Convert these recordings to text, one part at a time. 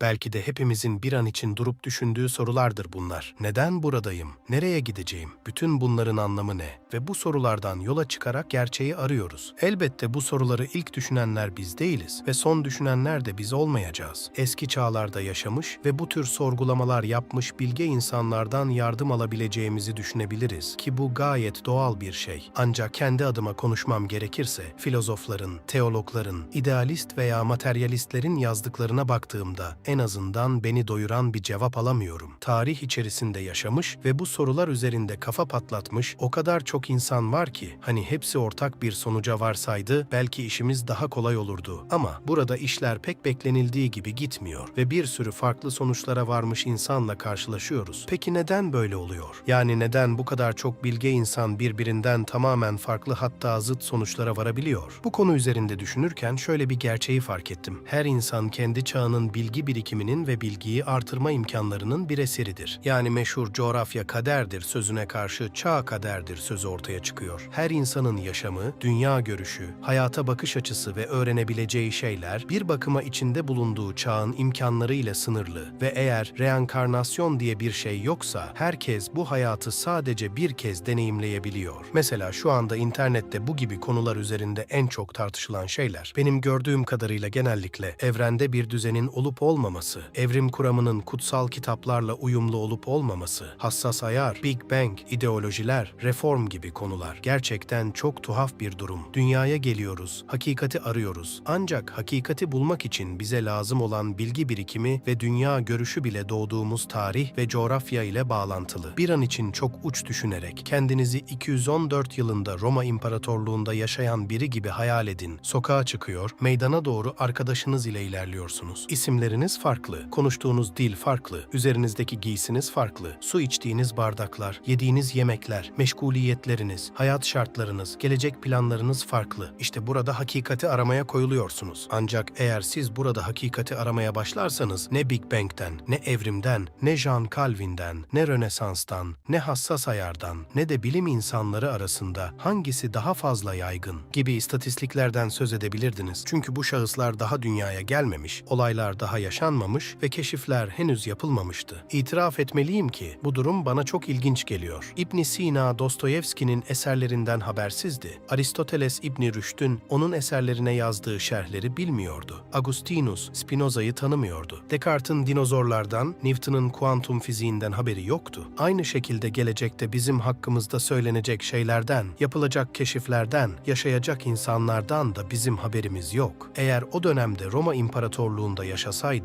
Belki de hepimizin bir an için durup düşündüğü sorulardır bunlar. Neden buradayım? Nereye gideceğim? Bütün bunların anlamı ne? Ve bu sorulardan yola çıkarak gerçeği arıyoruz. Elbette bu soruları ilk düşünenler biz değiliz ve son düşünenler de biz olmayacağız. Eski çağlarda yaşamış ve bu tür sorgulamalar yapmış bilge insanlardan yardım alabileceğimizi düşünebiliriz ki bu gayet doğal bir şey. Ancak kendi adıma konuşmam gerekirse filozofların, teologların, idealist veya materyalistlerin yazdıklarına baktığımda en azından beni doyuran bir cevap alamıyorum. Tarih içerisinde yaşamış ve bu sorular üzerinde kafa patlatmış o kadar çok insan var ki hani hepsi ortak bir sonuca varsaydı belki işimiz daha kolay olurdu. Ama burada işler pek beklenildiği gibi gitmiyor ve bir sürü farklı sonuçlara varmış insanla karşılaşıyoruz. Peki neden böyle oluyor? Yani neden bu kadar çok bilge insan birbirinden tamamen farklı hatta zıt sonuçlara varabiliyor? Bu konu üzerinde düşünürken şöyle bir gerçeği fark ettim. Her insan kendi çağının bilgi birikiminin ve bilgiyi artırma imkanlarının bir eseridir. Yani meşhur coğrafya kaderdir sözüne karşı çağ kaderdir sözü ortaya çıkıyor. Her insanın yaşamı, dünya görüşü, hayata bakış açısı ve öğrenebileceği şeyler bir bakıma içinde bulunduğu çağın imkanlarıyla sınırlı ve eğer reenkarnasyon diye bir şey yoksa herkes bu hayatı sadece bir kez deneyimleyebiliyor. Mesela şu anda internette bu gibi konular üzerinde en çok tartışılan şeyler benim gördüğüm kadarıyla genellikle evrende bir düzenin olup olmaması, evrim kuramının kutsal kitaplarla uyumlu olup olmaması, hassas ayar, Big Bang, ideolojiler, reform gibi konular. Gerçekten çok tuhaf bir durum. Dünyaya geliyoruz, hakikati arıyoruz. Ancak hakikati bulmak için bize lazım olan bilgi birikimi ve dünya görüşü bile doğduğumuz tarih ve coğrafya ile bağlantılı. Bir an için çok uç düşünerek kendinizi 214 yılında Roma İmparatorluğunda yaşayan biri gibi hayal edin. Sokağa çıkıyor, meydana doğru arkadaşınız ile ilerliyorsunuz. İsimleriniz farklı, konuştuğunuz dil farklı, üzerinizdeki giysiniz farklı, su içtiğiniz bardaklar, yediğiniz yemekler, meşguliyetleriniz, hayat şartlarınız, gelecek planlarınız farklı. İşte burada hakikati aramaya koyuluyorsunuz. Ancak eğer siz burada hakikati aramaya başlarsanız ne Big Bang'den, ne evrimden, ne Jean Calvin'den, ne Rönesans'tan, ne hassas ayardan, ne de bilim insanları arasında hangisi daha fazla yaygın gibi istatistiklerden söz edebilirdiniz. Çünkü bu şahıslar daha dünyaya gelmemiş, olaylar daha yaşanmamış ve keşifler henüz yapılmamıştı. İtiraf etmeliyim ki bu durum bana çok ilginç geliyor. İbn Sina Dostoyevski'nin eserlerinden habersizdi. Aristoteles İbni Rüşd'ün onun eserlerine yazdığı şerhleri bilmiyordu. Agustinus Spinoza'yı tanımıyordu. Descartes'in dinozorlardan, Newton'un kuantum fiziğinden haberi yoktu. Aynı şekilde gelecekte bizim hakkımızda söylenecek şeylerden, yapılacak keşiflerden, yaşayacak insanlardan da bizim haberimiz yok. Eğer o dönemde Roma İmparatorluğunda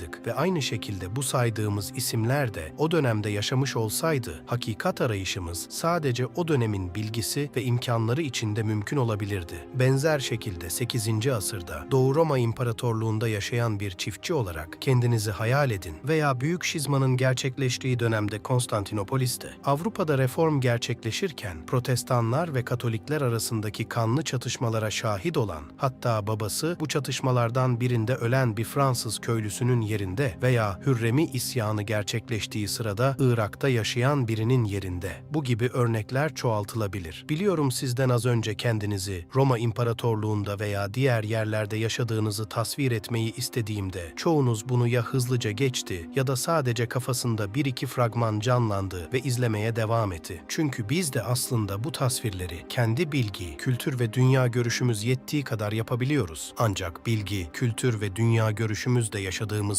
yaşasaydık ve aynı şekilde bu saydığımız isimler de o dönemde yaşamış olsaydı, hakikat arayışımız sadece o dönemin bilgisi ve imkanları içinde mümkün olabilirdi. Benzer şekilde 8. asırda Doğu Roma İmparatorluğunda yaşayan bir çiftçi olarak kendinizi hayal edin veya Büyük Şizmanın gerçekleştiği dönemde Konstantinopolis'te Avrupa'da reform gerçekleşirken Protestanlar ve Katolikler arasındaki kanlı çatışmalara şahit olan, hatta babası bu çatışmalardan birinde ölen bir Fransız köylüsünün yerinde veya Hürrem'i isyanı gerçekleştiği sırada Irak'ta yaşayan birinin yerinde. Bu gibi örnekler çoğaltılabilir. Biliyorum sizden az önce kendinizi Roma İmparatorluğunda veya diğer yerlerde yaşadığınızı tasvir etmeyi istediğimde çoğunuz bunu ya hızlıca geçti ya da sadece kafasında bir iki fragman canlandı ve izlemeye devam etti. Çünkü biz de aslında bu tasvirleri kendi bilgi, kültür ve dünya görüşümüz yettiği kadar yapabiliyoruz. Ancak bilgi, kültür ve dünya görüşümüz de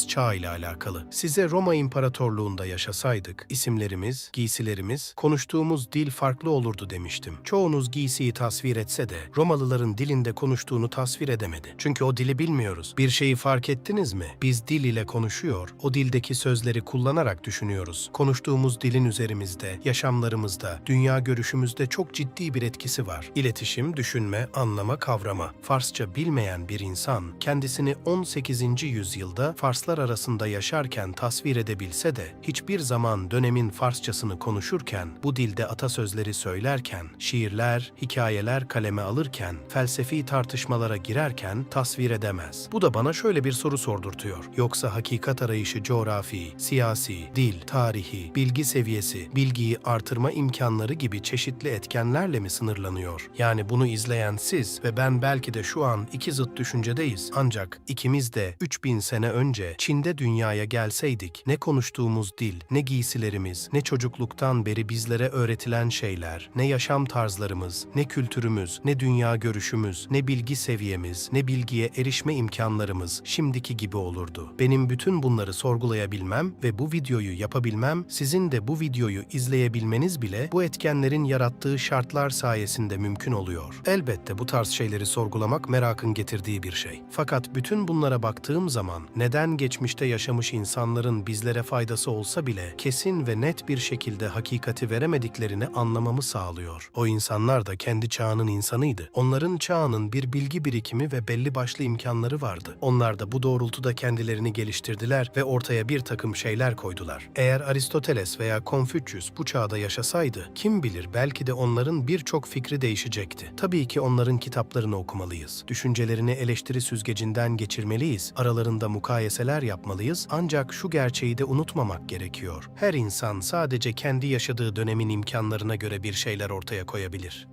çağ ile alakalı. Size Roma İmparatorluğunda yaşasaydık, isimlerimiz, giysilerimiz, konuştuğumuz dil farklı olurdu demiştim. Çoğunuz giysiyi tasvir etse de Romalıların dilinde konuştuğunu tasvir edemedi. Çünkü o dili bilmiyoruz. Bir şeyi fark ettiniz mi? Biz dil ile konuşuyor, o dildeki sözleri kullanarak düşünüyoruz. Konuştuğumuz dilin üzerimizde, yaşamlarımızda, dünya görüşümüzde çok ciddi bir etkisi var. İletişim, düşünme, anlama, kavrama. Farsça bilmeyen bir insan kendisini 18. yüzyılda Farslar arasında yaşarken tasvir edebilse de hiçbir zaman dönemin Farsçasını konuşurken, bu dilde atasözleri söylerken, şiirler, hikayeler kaleme alırken, felsefi tartışmalara girerken tasvir edemez. Bu da bana şöyle bir soru sordurtuyor. Yoksa hakikat arayışı coğrafi, siyasi, dil, tarihi, bilgi seviyesi, bilgiyi artırma imkanları gibi çeşitli etkenlerle mi sınırlanıyor? Yani bunu izleyen siz ve ben belki de şu an iki zıt düşüncedeyiz. Ancak ikimiz de 3000 sene önce Çin'de dünyaya gelseydik ne konuştuğumuz dil, ne giysilerimiz, ne çocukluktan beri bizlere öğretilen şeyler, ne yaşam tarzlarımız, ne kültürümüz, ne dünya görüşümüz, ne bilgi seviyemiz, ne bilgiye erişme imkanlarımız şimdiki gibi olurdu. Benim bütün bunları sorgulayabilmem ve bu videoyu yapabilmem, sizin de bu videoyu izleyebilmeniz bile bu etkenlerin yarattığı şartlar sayesinde mümkün oluyor. Elbette bu tarz şeyleri sorgulamak merakın getirdiği bir şey. Fakat bütün bunlara baktığım zaman neden geçmişte yaşamış insanların bizlere faydası olsa bile kesin ve net bir şekilde hakikati veremediklerini anlamamı sağlıyor. O insanlar da kendi çağının insanıydı. Onların çağının bir bilgi birikimi ve belli başlı imkanları vardı. Onlar da bu doğrultuda kendilerini geliştirdiler ve ortaya bir takım şeyler koydular. Eğer Aristoteles veya Confucius bu çağda yaşasaydı, kim bilir belki de onların birçok fikri değişecekti. Tabii ki onların kitaplarını okumalıyız. Düşüncelerini eleştiri süzgecinden geçirmeliyiz. Aralarında mukayeseler yapmalıyız ancak şu gerçeği de unutmamak gerekiyor. Her insan sadece kendi yaşadığı dönemin imkanlarına göre bir şeyler ortaya koyabilir.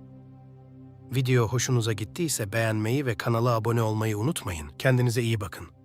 Video hoşunuza gittiyse beğenmeyi ve kanala abone olmayı unutmayın. Kendinize iyi bakın.